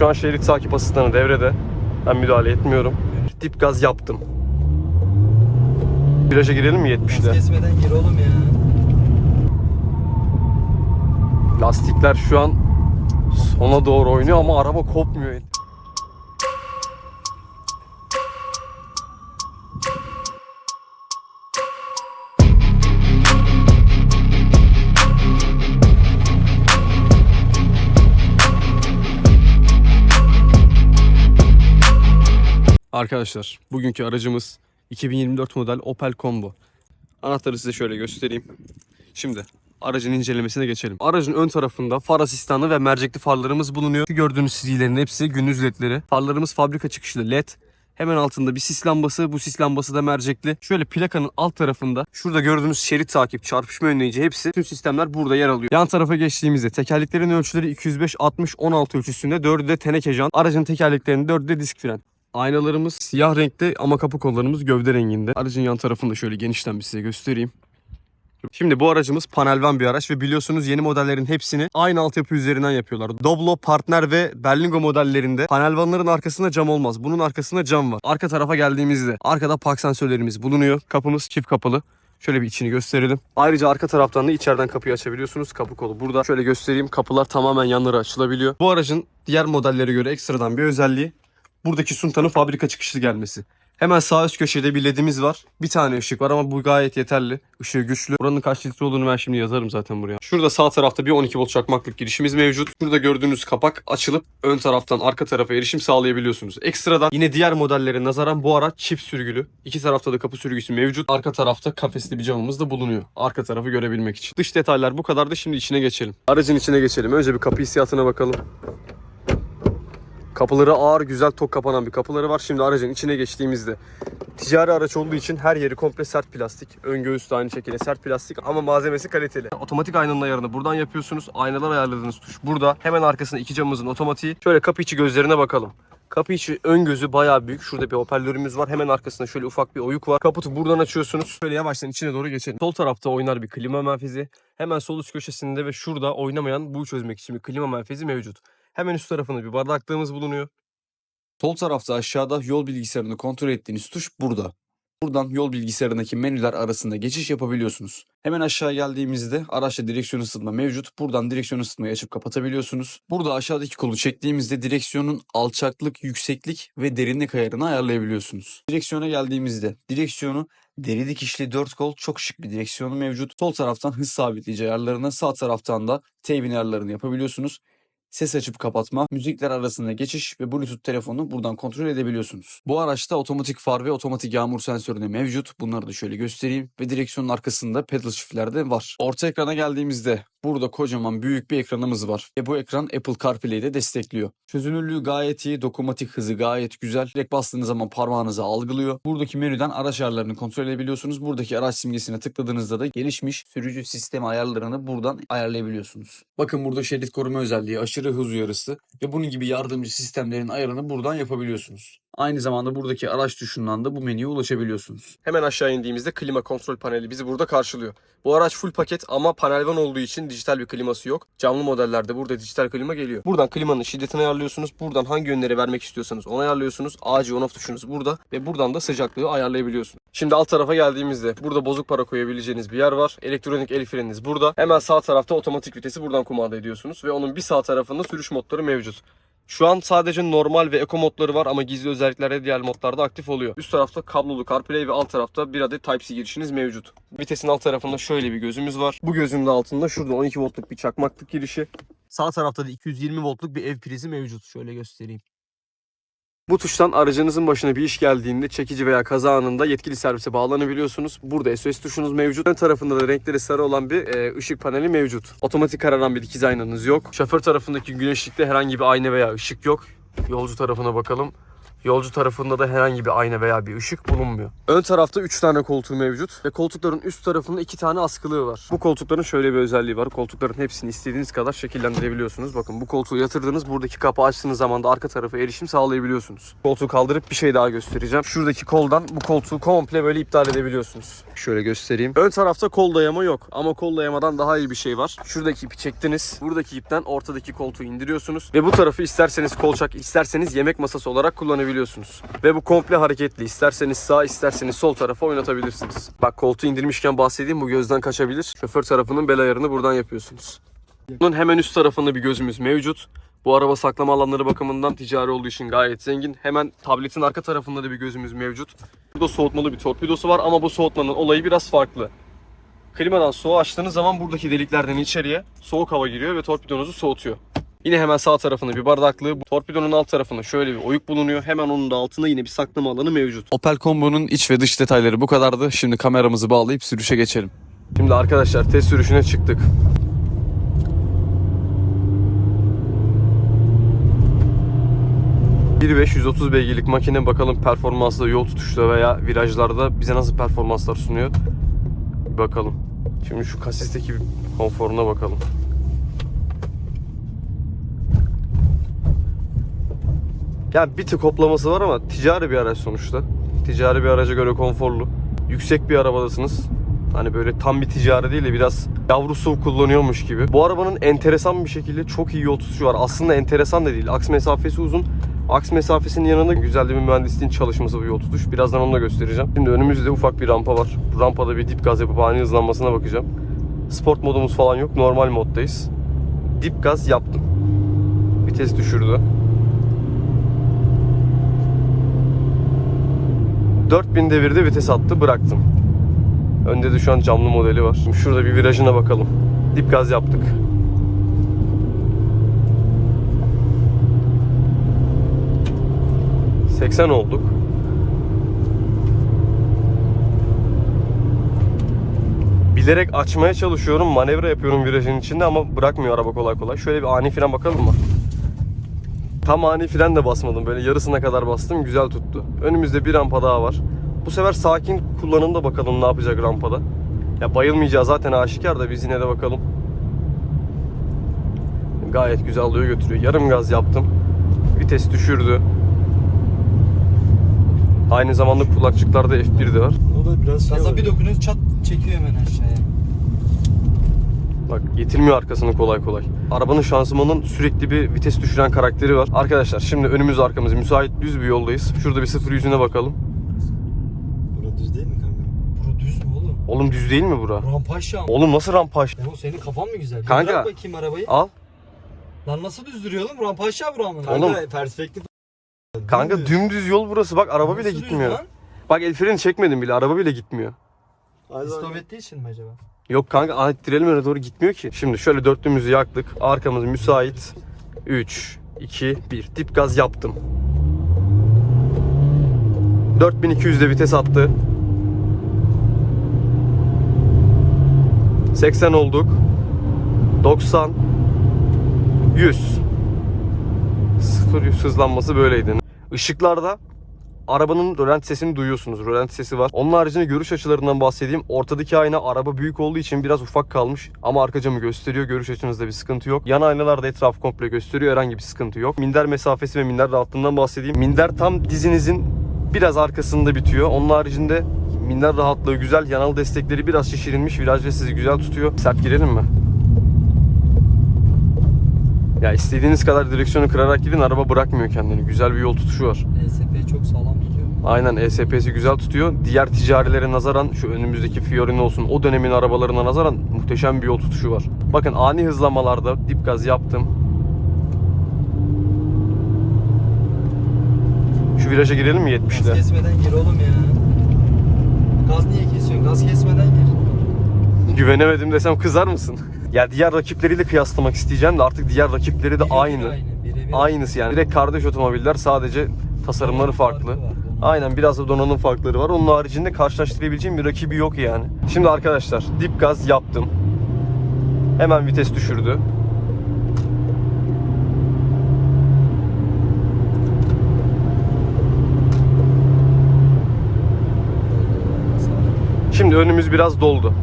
Şu an şerit takip asistanı devrede. Ben müdahale etmiyorum. Dip gaz yaptım. Viraja girelim mi 70'le? kesmeden gir oğlum ya. Lastikler şu an sona doğru oynuyor ama araba kopmuyor. Arkadaşlar bugünkü aracımız 2024 model Opel Combo. Anahtarı size şöyle göstereyim. Şimdi aracın incelemesine geçelim. Aracın ön tarafında far asistanı ve mercekli farlarımız bulunuyor. Gördüğünüz çizgilerin hepsi gündüz ledleri. Farlarımız fabrika çıkışlı led. Hemen altında bir sis lambası. Bu sis lambası da mercekli. Şöyle plakanın alt tarafında şurada gördüğünüz şerit takip, çarpışma önleyici hepsi tüm sistemler burada yer alıyor. Yan tarafa geçtiğimizde tekerleklerin ölçüleri 205 60 16 ölçüsünde. 4'ü de teneke jant. Aracın tekerleklerinin 4'ü de disk fren. Aynalarımız siyah renkte ama kapı kollarımız gövde renginde. Aracın yan tarafını da şöyle genişten bir size göstereyim. Şimdi bu aracımız panelvan bir araç ve biliyorsunuz yeni modellerin hepsini aynı altyapı üzerinden yapıyorlar. Doblo, Partner ve Berlingo modellerinde panelvanların arkasında cam olmaz. Bunun arkasında cam var. Arka tarafa geldiğimizde arkada park sensörlerimiz bulunuyor. Kapımız çift kapılı. Şöyle bir içini gösterelim. Ayrıca arka taraftan da içeriden kapıyı açabiliyorsunuz. Kapı kolu burada. Şöyle göstereyim. Kapılar tamamen yanları açılabiliyor. Bu aracın diğer modellere göre ekstradan bir özelliği buradaki suntanın fabrika çıkışlı gelmesi. Hemen sağ üst köşede bir ledimiz var. Bir tane ışık var ama bu gayet yeterli. Işığı güçlü. Buranın kaç litre olduğunu ben şimdi yazarım zaten buraya. Şurada sağ tarafta bir 12 volt çakmaklık girişimiz mevcut. Şurada gördüğünüz kapak açılıp ön taraftan arka tarafa erişim sağlayabiliyorsunuz. Ekstradan yine diğer modellere nazaran bu araç çift sürgülü. İki tarafta da kapı sürgüsü mevcut. Arka tarafta kafesli bir camımız da bulunuyor. Arka tarafı görebilmek için. Dış detaylar bu kadar da şimdi içine geçelim. Aracın içine geçelim. Önce bir kapı hissiyatına bakalım. Kapıları ağır, güzel tok kapanan bir kapıları var. Şimdi aracın içine geçtiğimizde ticari araç olduğu için her yeri komple sert plastik. Ön göğüs de aynı şekilde sert plastik ama malzemesi kaliteli. Otomatik aynanın ayarını buradan yapıyorsunuz. Aynalar ayarladığınız tuş burada. Hemen arkasında iki camımızın otomatiği. Şöyle kapı içi gözlerine bakalım. Kapı içi ön gözü bayağı büyük. Şurada bir hoparlörümüz var. Hemen arkasında şöyle ufak bir oyuk var. Kaputu buradan açıyorsunuz. Şöyle yavaştan içine doğru geçelim. Sol tarafta oynar bir klima menfezi. Hemen sol üst köşesinde ve şurada oynamayan buğu çözmek için bir klima menfezi mevcut. Hemen üst tarafında bir bardaklığımız bulunuyor. Sol tarafta aşağıda yol bilgisayarını kontrol ettiğiniz tuş burada. Buradan yol bilgisayarındaki menüler arasında geçiş yapabiliyorsunuz. Hemen aşağı geldiğimizde araçta direksiyon ısıtma mevcut. Buradan direksiyon ısıtmayı açıp kapatabiliyorsunuz. Burada aşağıdaki kolu çektiğimizde direksiyonun alçaklık, yükseklik ve derinlik ayarını ayarlayabiliyorsunuz. Direksiyona geldiğimizde direksiyonu deri dikişli 4 kol çok şık bir direksiyonu mevcut. Sol taraftan hız sabitleyici ayarlarını, sağ taraftan da teybin ayarlarını yapabiliyorsunuz ses açıp kapatma, müzikler arasında geçiş ve Bluetooth telefonu buradan kontrol edebiliyorsunuz. Bu araçta otomatik far ve otomatik yağmur sensörü de mevcut. Bunları da şöyle göstereyim ve direksiyonun arkasında pedal shift'ler de var. Orta ekrana geldiğimizde burada kocaman büyük bir ekranımız var. Ve bu ekran Apple CarPlay'i de destekliyor. Çözünürlüğü gayet iyi, dokunmatik hızı gayet güzel. Direkt bastığınız zaman parmağınızı algılıyor. Buradaki menüden araç ayarlarını kontrol edebiliyorsunuz. Buradaki araç simgesine tıkladığınızda da gelişmiş sürücü sistemi ayarlarını buradan ayarlayabiliyorsunuz. Bakın burada şerit koruma özelliği, aşırı hız uyarısı ve bunun gibi yardımcı sistemlerin ayarını buradan yapabiliyorsunuz. Aynı zamanda buradaki araç tuşundan da bu menüye ulaşabiliyorsunuz. Hemen aşağı indiğimizde klima kontrol paneli bizi burada karşılıyor. Bu araç full paket ama panelvan olduğu için dijital bir kliması yok. Camlı modellerde burada dijital klima geliyor. Buradan klimanın şiddetini ayarlıyorsunuz. Buradan hangi yönlere vermek istiyorsanız onu ayarlıyorsunuz. AC on off tuşunuz burada ve buradan da sıcaklığı ayarlayabiliyorsunuz. Şimdi alt tarafa geldiğimizde burada bozuk para koyabileceğiniz bir yer var. Elektronik el freniniz burada. Hemen sağ tarafta otomatik vitesi buradan kumanda ediyorsunuz ve onun bir sağ tarafında sürüş modları mevcut. Şu an sadece normal ve eco modları var ama gizli özelliklerde diğer modlarda aktif oluyor. Üst tarafta kablolu CarPlay ve alt tarafta bir adet Type-C girişiniz mevcut. Vitesin alt tarafında şöyle bir gözümüz var. Bu gözün altında şurada 12 voltluk bir çakmaklık girişi. Sağ tarafta da 220 voltluk bir ev prizi mevcut. Şöyle göstereyim. Bu tuştan aracınızın başına bir iş geldiğinde çekici veya kaza anında yetkili servise bağlanabiliyorsunuz. Burada SOS tuşunuz mevcut. Ön tarafında da renkleri sarı olan bir e, ışık paneli mevcut. Otomatik kararan bir dikiz aynanız yok. Şoför tarafındaki güneşlikte herhangi bir ayna veya ışık yok. Yolcu tarafına bakalım. Yolcu tarafında da herhangi bir ayna veya bir ışık bulunmuyor. Ön tarafta 3 tane koltuğu mevcut ve koltukların üst tarafında 2 tane askılığı var. Bu koltukların şöyle bir özelliği var. Koltukların hepsini istediğiniz kadar şekillendirebiliyorsunuz. Bakın bu koltuğu yatırdınız. Buradaki kapağı açtığınız zaman da arka tarafa erişim sağlayabiliyorsunuz. Koltuğu kaldırıp bir şey daha göstereceğim. Şuradaki koldan bu koltuğu komple böyle iptal edebiliyorsunuz. Şöyle göstereyim. Ön tarafta kol dayama yok ama kol dayamadan daha iyi bir şey var. Şuradaki ipi çektiniz. Buradaki ipten ortadaki koltuğu indiriyorsunuz ve bu tarafı isterseniz kolçak, isterseniz yemek masası olarak kullanabiliyorsunuz. Ve bu komple hareketli. İsterseniz sağ, isterseniz sol tarafa oynatabilirsiniz. Bak koltuğu indirmişken bahsedeyim bu gözden kaçabilir. Şoför tarafının bel ayarını buradan yapıyorsunuz. Bunun hemen üst tarafında bir gözümüz mevcut. Bu araba saklama alanları bakımından ticari olduğu için gayet zengin. Hemen tabletin arka tarafında da bir gözümüz mevcut. Burada soğutmalı bir torpidosu var ama bu soğutmanın olayı biraz farklı. Klimadan soğuğu açtığınız zaman buradaki deliklerden içeriye soğuk hava giriyor ve torpidonuzu soğutuyor. Yine hemen sağ tarafında bir bardaklığı, bu torpidonun alt tarafında şöyle bir oyuk bulunuyor. Hemen onun da altında yine bir saklama alanı mevcut. Opel Combo'nun iç ve dış detayları bu kadardı. Şimdi kameramızı bağlayıp sürüşe geçelim. Şimdi arkadaşlar test sürüşüne çıktık. Bir 130 beygirlik makine bakalım performansla yol tutuşta veya virajlarda bize nasıl performanslar sunuyor. Bir bakalım. Şimdi şu kasisteki konforuna bakalım. Yani bir tık hoplaması var ama ticari bir araç sonuçta. Ticari bir araca göre konforlu. Yüksek bir arabadasınız. Hani böyle tam bir ticari değil de biraz yavru SUV kullanıyormuş gibi. Bu arabanın enteresan bir şekilde çok iyi yol tutuşu var. Aslında enteresan da değil. Aks mesafesi uzun. Aks mesafesinin yanında güzel bir mühendisliğin çalışması bu yol tutuş. Birazdan onu da göstereceğim. Şimdi önümüzde ufak bir rampa var. Bu rampada bir dip gaz yapıp ani hızlanmasına bakacağım. Sport modumuz falan yok. Normal moddayız. Dip gaz yaptım. Vites düşürdü. 4000 devirde vites attı bıraktım. Önde de şu an camlı modeli var. Şimdi şurada bir virajına bakalım. Dip gaz yaptık. ...80 olduk. Bilerek açmaya çalışıyorum. Manevra yapıyorum virajın içinde ama bırakmıyor araba kolay kolay. Şöyle bir ani fren bakalım mı? Tam ani fren de basmadım. Böyle yarısına kadar bastım. Güzel tuttu. Önümüzde bir rampa daha var. Bu sefer sakin kullanımda bakalım ne yapacak rampada. Ya bayılmayacağı zaten aşikar da biz yine de bakalım. Gayet güzel alıyor götürüyor. Yarım gaz yaptım. Vites düşürdü. Aynı zamanda kulakçıklarda F1 de var. O da biraz şey Gaza bir dokunuyoruz çat çekiyor hemen aşağıya. Bak getirmiyor arkasını kolay kolay. Arabanın şanzımanın sürekli bir vites düşüren karakteri var. Arkadaşlar şimdi önümüz arkamız müsait düz bir yoldayız. Şurada bir sıfır yüzüne bakalım. Bura düz değil mi kanka? Bura düz mü oğlum? Olum düz değil mi bura? Rampa aşağı mı? Oğlum nasıl rampaj? Memo senin kafan mı güzel? Bir Kanka. Bırak bakayım arabayı. Al. Lan nasıl düzdürüyor oğlum? Rampa aşağı bura mı? Oğlum. Kanka perspektif Kanka Dümdüz. yol burası. Bak araba bile Nasıl düz gitmiyor. lan? Bak el freni çekmedim bile. Araba bile gitmiyor. İstop ettiği için mi acaba? Yok kanka alettirelim öne doğru gitmiyor ki. Şimdi şöyle dörtlüğümüzü yaktık. Arkamız müsait. 3, 2, 1. Dip gaz yaptım. 4200'de vites attı. 80 olduk. 90 100 0 100 hızlanması böyleydi. Işıklarda arabanın rölanti sesini duyuyorsunuz. Rölanti sesi var. Onun haricinde görüş açılarından bahsedeyim. Ortadaki ayna araba büyük olduğu için biraz ufak kalmış. Ama arka camı gösteriyor. Görüş açınızda bir sıkıntı yok. Yan aynalar da etrafı komple gösteriyor. Herhangi bir sıkıntı yok. Minder mesafesi ve minder rahatlığından bahsedeyim. Minder tam dizinizin biraz arkasında bitiyor. Onun haricinde minder rahatlığı güzel. Yanal destekleri biraz şişirilmiş. Virajda sizi güzel tutuyor. Sert girelim mi? Ya istediğiniz kadar direksiyonu kırarak gidin araba bırakmıyor kendini. Güzel bir yol tutuşu var. ESP çok sağlam tutuyor. Aynen ESP'si güzel tutuyor. Diğer ticarilere nazaran şu önümüzdeki Fiorino olsun o dönemin arabalarına nazaran muhteşem bir yol tutuşu var. Bakın ani hızlamalarda dip gaz yaptım. Şu viraja girelim mi Gaz 70'le? kesmeden gir oğlum ya. Gaz niye kesiyorsun? Gaz kesmeden gir. Güvenemedim desem kızar mısın? Ya diğer rakipleriyle kıyaslamak isteyeceğim de artık diğer rakipleri de Birebir aynı. aynı, birebir Aynısı yani. Direkt kardeş otomobiller sadece tasarımları farklı. Aynen biraz da donanım farkları var. Onun haricinde karşılaştırabileceğim bir rakibi yok yani. Şimdi arkadaşlar dip gaz yaptım. Hemen vites düşürdü. Şimdi önümüz biraz doldu.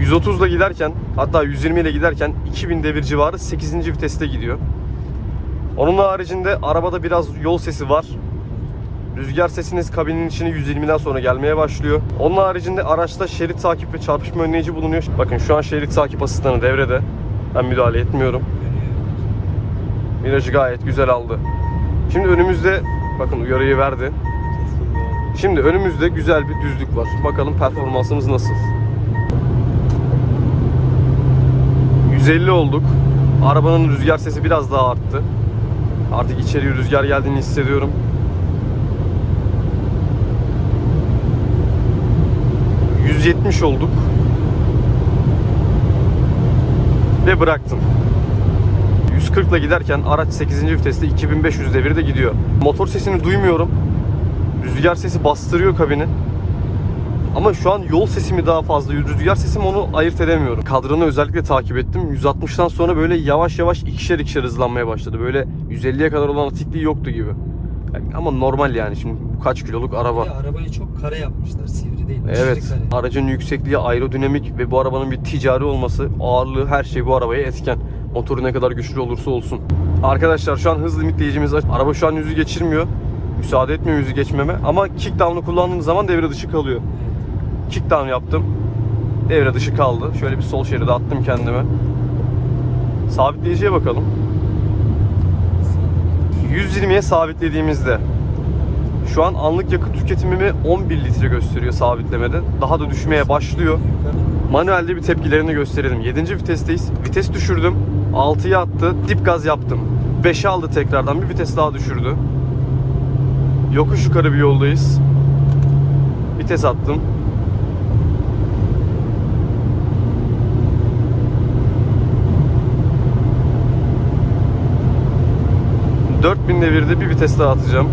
130 ile giderken hatta 120 ile giderken 2000 devir civarı 8. viteste gidiyor. Onun haricinde arabada biraz yol sesi var. Rüzgar sesiniz kabinin içine 120'den sonra gelmeye başlıyor. Onun haricinde araçta şerit takip ve çarpışma önleyici bulunuyor. Bakın şu an şerit takip asistanı devrede. Ben müdahale etmiyorum. Virajı gayet güzel aldı. Şimdi önümüzde bakın uyarıyı verdi. Şimdi önümüzde güzel bir düzlük var. Bakalım performansımız nasıl? 150 olduk. Arabanın rüzgar sesi biraz daha arttı. Artık içeriye rüzgar geldiğini hissediyorum. ...170 olduk. Ve bıraktım. 140 ile giderken araç 8. viteste 2500 devirde gidiyor. Motor sesini duymuyorum. Rüzgar sesi bastırıyor kabini. Ama şu an yol sesi mi daha fazla, rüzgar sesi mi onu ayırt edemiyorum. Kadranı özellikle takip ettim. 160'tan sonra böyle yavaş yavaş ikişer ikişer hızlanmaya başladı. Böyle 150'ye kadar olan atikliği yoktu gibi. Yani ama normal yani şimdi bu kaç kiloluk araba. Ya, arabayı çok kare yapmışlar. Sivri değil. Evet, Kare. aracın yüksekliği, aerodinamik ve bu arabanın bir ticari olması, ağırlığı her şey bu arabaya etken. Motoru ne kadar güçlü olursa olsun. Arkadaşlar şu an hız limitleyicimiz aç. Araba şu an yüzü geçirmiyor. Müsaade etmiyor yüzü geçmeme. Ama kickdown'u kullandığım zaman devre dışı kalıyor. Kickdown yaptım. Devre dışı kaldı. Şöyle bir sol şeride attım kendime. Sabitleyiciye bakalım. 120'ye sabitlediğimizde şu an anlık yakıt tüketimimi 11 litre gösteriyor sabitlemede. Daha da düşmeye başlıyor. Manuelde bir tepkilerini gösterelim. 7. vitesteyiz. Vites düşürdüm. 6'ya attı. Dip gaz yaptım. 5'e aldı tekrardan. Bir vites daha düşürdü. Yokuş yukarı bir yoldayız. Vites attım. ...4000 devirde bir vites daha atacağım.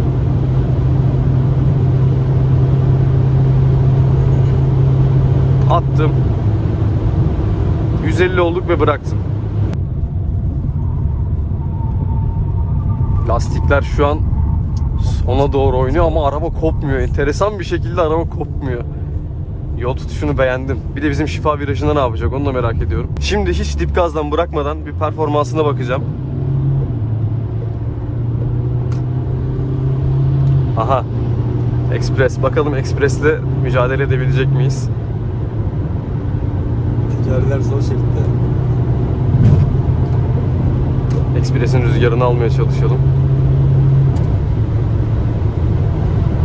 Attım. 150 olduk ve bıraktım. Lastikler şu an sona doğru oynuyor ama araba kopmuyor. Enteresan bir şekilde araba kopmuyor. Yol tutuşunu beğendim. Bir de bizim şifa virajında ne yapacak onu da merak ediyorum. Şimdi hiç dip gazdan bırakmadan bir performansına bakacağım. Aha. Express. Bakalım Express'le mücadele edebilecek miyiz? Ticariler sol şeritte. Express'in rüzgarını almaya çalışalım.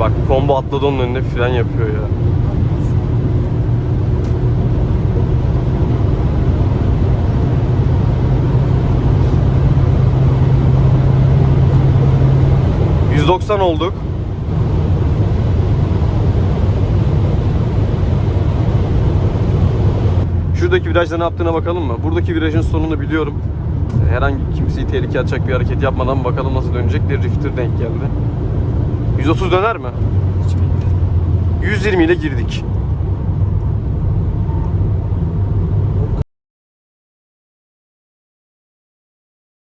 Bak combo atladı onun önüne fren yapıyor ya. ...190 olduk. Şuradaki virajda ne yaptığına bakalım mı? Buradaki virajın sonunu biliyorum. Herhangi kimseyi tehlikeye atacak bir hareket yapmadan bakalım nasıl dönecek. Bir rifter denk geldi. 130 döner mi? Hiç bilmiyorum. 120 ile girdik.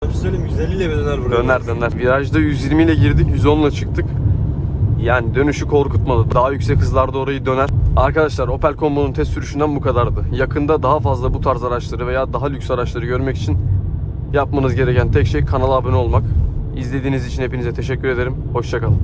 Şey söyleyeyim 150 ile mi döner buraya? Döner döner. Virajda 120 ile girdik, 110 ile çıktık. Yani dönüşü korkutmadı. Daha yüksek hızlarda orayı döner. Arkadaşlar Opel Combo'nun test sürüşünden bu kadardı. Yakında daha fazla bu tarz araçları veya daha lüks araçları görmek için yapmanız gereken tek şey kanala abone olmak. İzlediğiniz için hepinize teşekkür ederim. Hoşçakalın.